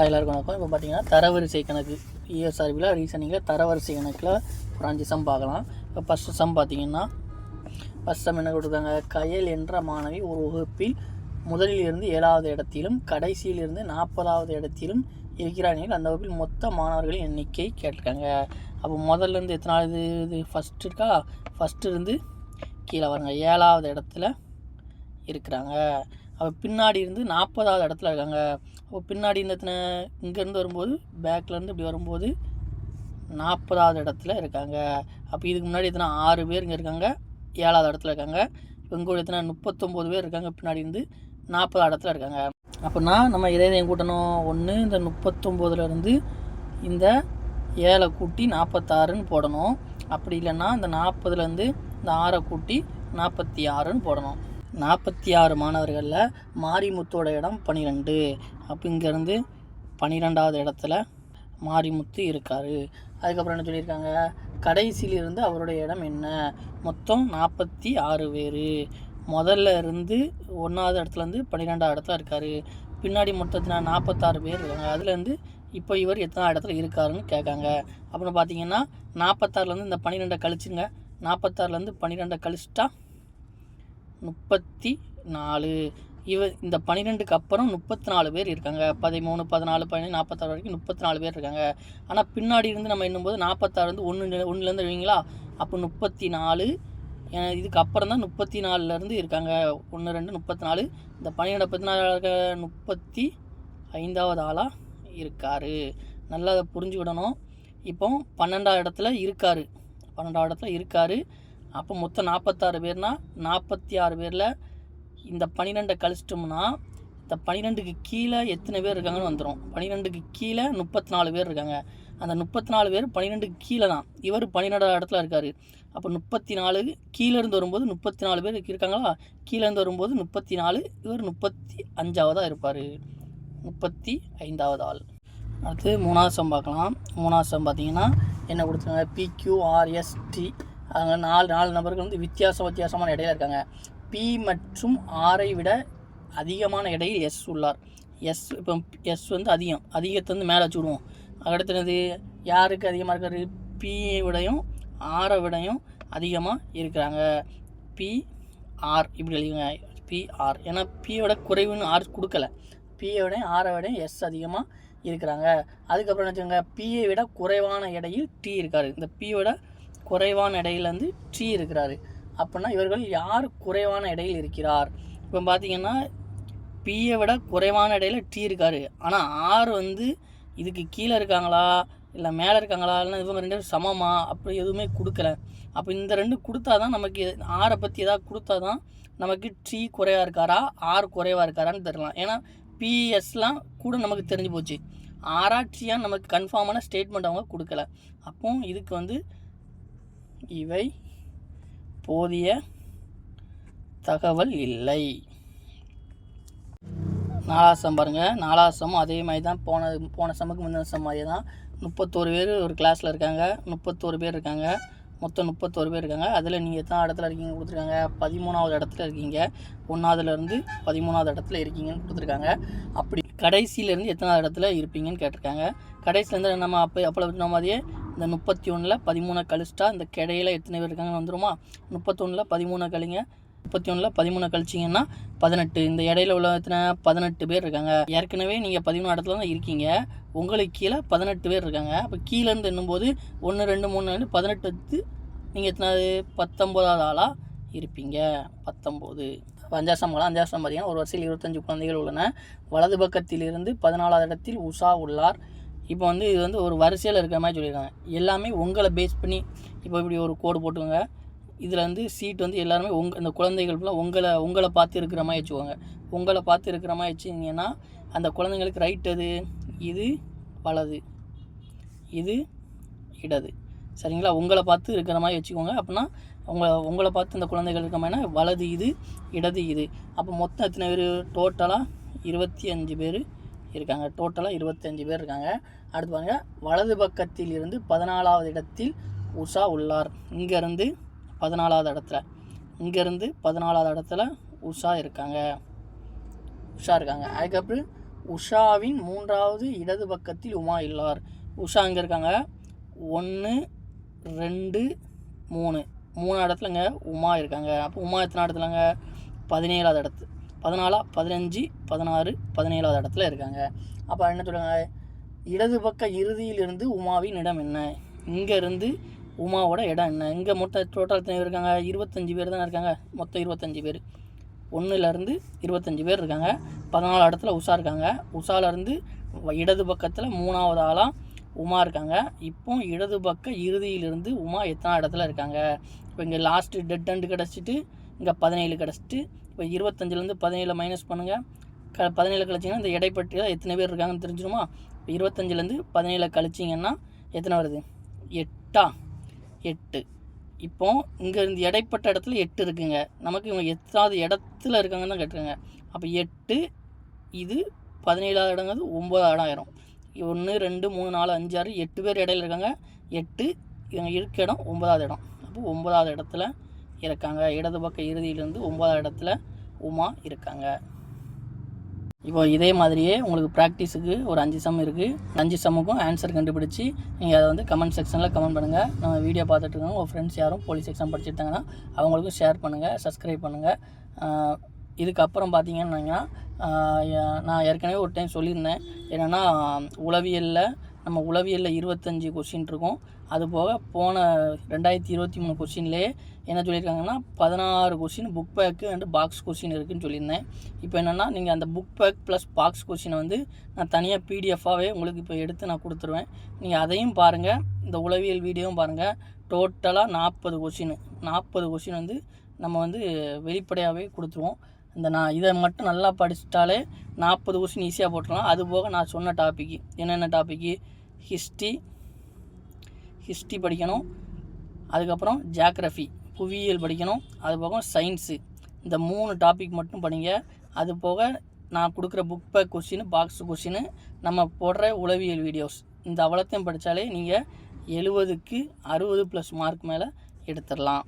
Hi எல்லாருக்கும் வணக்கம் இப்போ பார்த்தீங்கன்னா தரவரிசை கணக்கு இஎஸ்ஆர்பியில் ரீசனிங்கில் தரவரிசை கணக்கில் ஒரு அஞ்சு சம் பார்க்கலாம். இப்போ ஃபஸ்ட்டு சம் பார்த்தீங்கன்னா ஃபஸ்ட் சம் என்ன கொடுத்தாங்க கயல் என்ற மாணவி ஒரு வகுப்பில் முதலில் இருந்து ஏழாவது இடத்திலும் கடைசியிலிருந்து நாற்பதாவது இடத்திலும் இருக்கிறார் எனில் அந்த வகுப்பில் மொத்த மாணவர்களின் எண்ணிக்கை கேட்டிருக்காங்க. அப்போ முதல்ல இருந்து எத்தனாவது இது ஃபஸ்ட்டு இருக்கா? ஃபஸ்ட்டு இருந்து கீழே வருங்க. ஏழாவது இடத்துல இருக்கிறாங்க. அப்போ பின்னாடி இருந்து நாற்பதாவது இடத்துல இருக்காங்க. அப்போ பின்னாடி இந்த இங்கேருந்து வரும்போது பேக்லேருந்து இப்படி வரும்போது நாற்பதாவது இடத்துல இருக்காங்க. அப்போ இதுக்கு முன்னாடி எத்தனை? ஆறு பேர் இங்கே இருக்காங்க. ஏழாவது இடத்துல இருக்காங்க. இவங்க எத்தனை? முப்பத்தொம்போது பேர் இருக்காங்க. பின்னாடி இருந்து நாற்பதாவது இடத்துல இருக்காங்க. அப்போனா நம்ம இதை இதையும் கூட்டணும். ஒன்று இந்த முப்பத்தொம்போதுலேருந்து இந்த ஏழை கூட்டி நாற்பத்தாறுன்னு போடணும். அப்படி இல்லைன்னா இந்த நாற்பதுலேருந்து இந்த ஆறை கூட்டி நாற்பத்தி ஆறுன்னு போடணும். நாற்பத்தி ஆறு மாணவர்களில் மாரிமுத்தோட இடம் பன்னிரெண்டு அப்போ இங்கேருந்து பன்னிரெண்டாவது இடத்துல மாரிமுத்து இருக்கார். அதுக்கப்புறம் என்ன சொல்லியிருக்காங்க? கடைசியிலிருந்து அவருடைய இடம் என்ன? மொத்தம் நாற்பத்தி ஆறு பேர். முதல்ல இருந்து ஒன்றாவது இடத்துலேருந்து பன்னிரெண்டாவது இடத்துல இருக்கார். பின்னாடி மொத்தத்தில் நாற்பத்தாறு பேர் இருக்காங்க. அதுலேருந்து இப்போ இவர் எத்தனை இடத்துல இருக்காருன்னு கேட்காங்க. அப்புறம் பார்த்தீங்கன்னா நாற்பத்தாறுலேருந்து இந்த பன்னிரெண்டை கழிச்சுங்க. நாற்பத்தாறுலேருந்து பன்னிரெண்டை கழிச்சிட்டா முப்பத்தி நாலு. இவ இந்த பன்னிரெண்டுக்கு அப்புறம் முப்பத்தி நாலு பேர் இருக்காங்க. பதிமூணு பதினாலு பதினஞ்சு நாற்பத்தாறு வரைக்கும் முப்பத்தி நாலு பேர் இருக்காங்க. ஆனால் பின்னாடி இருந்து நம்ம என்னும்போது நாற்பத்தாறு வந்து ஒன்று ஒன்றுலேருந்து எழுவீங்களா அப்போ முப்பத்தி நாலு. இதுக்கு அப்புறம் தான் முப்பத்தி நாலுலேருந்து இருக்காங்க. ஒன்று ரெண்டு முப்பத்தி நாலு. இந்த பன்னிரெண்டு பத்தி நாலு இருக்க முப்பத்தி ஐந்தாவது ஆளாக இருக்கார். நல்லா அதை புரிஞ்சுக்கிடணும். இப்போ பன்னெண்டாவது இடத்துல இருக்கார். பன்னெண்டாவது இடத்துல இருக்கார். அப்போ மொத்தம் நாற்பத்தாறு பேர்னால் நாற்பத்தி ஆறு பேரில் இந்த பன்னிரெண்டை கழிச்சிட்டோம்னா இந்த பன்னிரெண்டுக்கு கீழே எத்தனை பேர் இருக்காங்கன்னு வந்துடும் பன்னிரெண்டுக்கு கீழே முப்பத்தி நாலு பேர் இருக்காங்க. அந்த முப்பத்தி நாலு பேர் பன்னிரெண்டுக்கு கீழே தான். இவர் பன்னிரெண்டாவது இடத்துல இருக்கார். அப்போ முப்பத்தி நாலு கீழேருந்து வரும்போது முப்பத்தி நாலு பேர் இருக்காங்களா? கீழேருந்து வரும்போது முப்பத்தி நாலு இவர் முப்பத்தி அஞ்சாவதாக இருப்பார். முப்பத்தி ஐந்தாவது ஆள். அடுத்து மூணாவது சம் பார்க்கலாம். மூணாவது சம் பார்த்தீங்கன்னா என்ன கொடுத்துருக்காங்க? பிக்யூஆர்எஸ்டி அங்கே நாலு நாலு நபர்கள் வந்து வித்தியாச வித்தியாசமான இடையில இருக்காங்க. பி மற்றும் ஆரை விட அதிகமான இடையில் எஸ் உள்ளார். எஸ் இப்போ எஸ் வந்து அதிகம். அதிகத்தை வந்து மேலே வச்சுடுவோம் அடுத்தது யாருக்கு அதிகமாக இருக்காரு? பியை விடையும் ஆரை விடையும் அதிகமாக இருக்கிறாங்க. பி ஆர் இப்படி எழுதிங்க பிஆர் ஏன்னா பியோட குறைவுன்னு ஆர் கொடுக்கல. பியை விட ஆரை விட எஸ் அதிகமாக இருக்கிறாங்க. அதுக்கப்புறம் என்ன வச்சுக்கோங்க? பியை விட குறைவான இடையில் டி இருக்கார். இந்த பியோட குறைவான இடையிலேருந்து வந்து டி இருக்கிறாரு. அப்படின்னா இவர்கள் யார் குறைவான இடையில் இருக்கிறார்? இப்போ பார்த்தீங்கன்னா பியை விட குறைவான இடையில டி இருக்காரு. ஆனால் ஆர் வந்து இதுக்கு கீழே இருக்காங்களா? இல்லை மேலே இருக்காங்களா? இல்லைன்னா இவங்க ரெண்டு பேரும் சமமா? அப்படி எதுவுமே கொடுக்கல. அப்போ இந்த ரெண்டு கொடுத்தா தான் நமக்கு ஆரை பற்றி ஏதாவது கொடுத்தா தான் நமக்கு ட்ரீ குறைவாக இருக்காரா? ஆர் குறைவாக இருக்காரான்னு தெரியலாம். ஏன்னா பிஎஸ்லாம் கூட நமக்கு தெரிஞ்சு போச்சு. ஆராய்ச்சியாக நமக்கு கன்ஃபார்மான ஸ்டேட்மெண்ட் அவங்க கொடுக்கல. அப்போ இதுக்கு வந்து இவை போதிய தகவல் இல்லை. நாலாசம் பாருங்கள் நாலாசம் அதே மாதிரி தான் போன போன சமக்கு முந்தின சம் மாதிரி தான். முப்பத்தோரு பேர் ஒரு கிளாஸில் இருக்காங்க. முப்பத்தோரு பேர் இருக்காங்க. மொத்தம் முப்பத்தோரு பேர் இருக்காங்க. அதில் நீங்கள் எத்தனை இடத்துல இருக்கீங்க கொடுத்துருக்காங்க? பதிமூணாவது இடத்துல இருக்கீங்க. ஒன்றாவதுலேருந்து பதிமூணாவது இடத்துல இருக்கீங்கன்னு கொடுத்துருக்காங்க. அப்படி கடைசியிலேருந்து எத்தனாவது இடத்துல இருப்பீங்கன்னு கேட்டிருக்காங்க. கடைசியிலேருந்து நம்ம அப்போ அப்போ நம்ம மாதிரியே இந்த முப்பத்தி ஒன்றில் பதிமூணை கழிச்சிட்டா இந்த கிடையில எத்தனை பேர் இருக்காங்கன்னு வந்துருமா? முப்பத்தொன்னில் பதிமூணை கழிங்க. முப்பத்தி ஒன்றில் பதிமூணு கழிச்சிங்கன்னா பதினெட்டு. இந்த இடையில உள்ள எத்தனை? பதினெட்டு பேர் இருக்காங்க. ஏற்கனவே நீங்கள் பதிமூணு இடத்துல தான் இருக்கீங்க. உங்களுக்கு கீழே பதினெட்டு பேர் இருக்காங்க. அப்போ கீழேருந்து என்னும்போது ஒன்று ரெண்டு மூணு ரெண்டு பதினெட்டு நீங்கள் எத்தனாவது? பத்தொம்போதாவது ஆளாக இருப்பீங்க. பத்தொம்போது அஞ்சாசம் போகலாம் அஞ்சாசம் பார்த்தீங்கன்னா ஒரு வருஷத்தில் இருபத்தஞ்சு குழந்தைகள் உள்ளன. வலது பக்கத்திலிருந்து பதினாலாவது இடத்தில் உஷா உள்ளார். இப்போ வந்து இது வந்து ஒரு வரிசையில் இருக்கிற மாதிரி சொல்லியிருக்காங்க. எல்லாமே உங்களை பேஸ் பண்ணி இப்போ இப்படி ஒரு கோடு போட்டுக்கோங்க. இதில் வந்து சீட் வந்து எல்லாருமே உங் இந்த குழந்தைகள் ஃபுல்லாக உங்களை உங்களை பார்த்து இருக்கிற மாதிரி வச்சுக்கோங்க. உங்களை பார்த்து இருக்கிற மாதிரி வச்சிங்கன்னா அந்த குழந்தைங்களுக்கு ரைட் அது இது வலது. இது இடது. சரிங்களா? உங்களை பார்த்து இருக்கிற மாதிரி வச்சுக்கோங்க. அப்படின்னா உங்களை உங்களை பார்த்து இந்த குழந்தைகள் இருக்க மாதிரினா வலது இது இடது இது. அப்போ மொத்தம் எத்தனை பேர்? டோட்டலாக இருபத்தி அஞ்சு பேர் இருக்காங்க. டோட்டலாக இருபத்தஞ்சு பேர் இருக்காங்க. அடுத்து பாருங்கள் வலது பக்கத்தில் இருந்து பதினாலாவது இடத்தில் உஷா உள்ளார். இங்கேருந்து பதினாலாவது இடத்துல. இங்கேருந்து பதினாலாவது இடத்துல உஷா இருக்காங்க. உஷா இருக்காங்க. அதுக்கப்புறம் உஷாவின் மூன்றாவது இடது பக்கத்தில் உமா இல்லார் உஷா அங்கே இருக்காங்க? ஒன்று ரெண்டு மூணு. மூணு இடத்துலங்க உமா இருக்காங்க. அப்போ உமா எத்தனை இடத்துலங்க? பதினேழாவது இடத்து பதினாலா பதினஞ்சு பதினாறு பதினேழாவது இடத்துல இருக்காங்க. அப்போ என்ன சொல்லுவாங்க இடது பக்க இறுதியிலிருந்து உமாவின் இடம் என்ன? இங்கேருந்து உமாவோட இடம் என்ன? இங்கே மொத்தம் டோட்டல் எத்தனை பேர் இருக்காங்க? இருபத்தஞ்சி பேர் தானே இருக்காங்க. மொத்தம் இருபத்தஞ்சி பேர். ஒன்றுலேருந்து இருபத்தஞ்சி பேர் இருக்காங்க. பதினாலு இடத்துல உஷா இருக்காங்க. உஷாலேருந்து இடது பக்கத்தில் மூணாவது ஆளாக உமா இருக்காங்க. இப்போ இடது பக்க இறுதியிலிருந்து உமா எத்தனை இடத்துல இருக்காங்க? இப்போ இங்கே லாஸ்ட்டு டெட் அண்டு கிடச்சிட்டு இங்கே பதினேழு கிடச்சிட்டு இப்போ இருபத்தஞ்சிலேருந்து பதினேழு மைனஸ் பண்ணுங்கள் க பதினேழு கழிச்சிங்கன்னா இந்த இடைப்பட்டியில் எத்தனை பேர் இருக்காங்கன்னு தெரிஞ்சிருமா? இப்போ இருபத்தஞ்சிலேருந்து பதினேழு கழிச்சிங்கன்னா எத்தனை வருது? எட்டா? எட்டு. இப்போ இங்கே இந்த இடைப்பட்ட இடத்துல எட்டு இருக்குங்க. நமக்கு இவங்க எத்தாவது இடத்துல இருக்காங்கன்னு தான் கேட்டுருங்க அப்போ எட்டு இது பதினேழாவது இடங்கிறது ஒம்பதாவது இடம். ஆயிரும் ஒன்று ரெண்டு மூணு நாலு அஞ்சு ஆறு எட்டு பேர் இடையில இருக்காங்க. எட்டு இவங்க இருக்க இடம் ஒன்பதாவது இடம். அப்போ ஒன்பதாவது இடத்துல இருக்காங்க. இடது பக்க இறுதியிலேருந்து ஒன்பதாவது இடத்துல உமா இருக்காங்க. இப்போ இதே மாதிரியே உங்களுக்கு ப்ராக்டிஸுக்கு ஒரு அஞ்சு சம் இருக்குது அஞ்சு சம்முக்கும் ஆன்சர் கண்டுபிடிச்சி நீங்கள் அதை வந்து கமெண்ட் செக்ஷனில் கமெண்ட் பண்ணுங்கள் நம்ம வீடியோ பார்த்துட்டு இருக்கோம் உங்கள் ஃப்ரெண்ட்ஸ் யாரும் போலீஸ் எக்ஸாம் படிச்சிருந்தாங்கன்னா அவங்களுக்கும் ஷேர் பண்ணுங்கள் சப்ஸ்கிரைப் பண்ணுங்கள் இதுக்கப்புறம் பார்த்தீங்கன்னா நான் ஏற்கனவே ஒரு டைம் சொல்லியிருந்தேன். என்னென்னா உளவியலில் நம்ம உளவியலில் இருபத்தஞ்சி கொஷின் இருக்கும். அது போக போன ரெண்டாயிரத்தி இருபத்தி மூணு கொஷின்லேயே என்ன சொல்லியிருக்காங்கன்னா பதினாறு question book back and box question இருக்குதுன்னு சொல்லியிருந்தேன். இப்போ என்னென்னா நீங்கள் அந்த புக் பேக் ப்ளஸ் பாக்ஸ் கொஷினை வந்து நான் தனியாக பிடிஎஃபாகவே உங்களுக்கு இப்போ எடுத்து நான் கொடுத்துருவேன். நீங்கள் அதையும் பாருங்கள் இந்த உளவியல் வீடியோவும் பாருங்கள் டோட்டலாக நாற்பது கொஷின் நாற்பது கொஷின் வந்து நம்ம வந்து வெளிப்படையாகவே கொடுத்துருவோம். இந்த நான் இதை மட்டும் நல்லா படிச்சிட்டாலே நாற்பது கொஸ்டின் ஈஸியாக போட்டுடலாம். அது போக நான் சொன்ன டாப்பிக்கு என்னென்ன டாப்பிக்கு ஹிஸ்ட்ரி ஹிஸ்ட்ரி படிக்கணும். அதுக்கப்புறம் ஜாக்ரஃபி புவியியல் படிக்கணும். அது போக சயின்ஸு இந்த மூணு டாபிக் மட்டும் படிங்க. அது போக நான் கொடுக்குற book back question box question நம்ம போடுற உளவியல் வீடியோஸ் இந்த அவ்வளோத்தையும் படித்தாலே நீங்கள் எழுபதுக்கு அறுபது ப்ளஸ் மார்க் மேலே எடுத்துடலாம்.